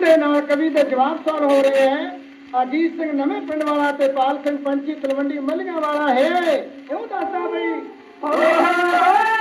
ਦੇ ਨਾਲ ਕਵੀ ਦੇ ਜਵਾਬ ਸਵਾਲ ਹੋ ਰਹੇ ਹੈ। ਅਜੀਤ ਸਿੰਘ ਨਵੇਂ ਪਿੰਡ ਵਾਲਾ ਤੇ ਪਾਲ ਸਿੰਘ ਪੰਚੀ ਤਲਵੰਡੀ ਮੱਲੀਆਂ ਵਾਲਾ ਹੈ। ਕਿਉਂ ਦੱਸਦਾ ਬਈ?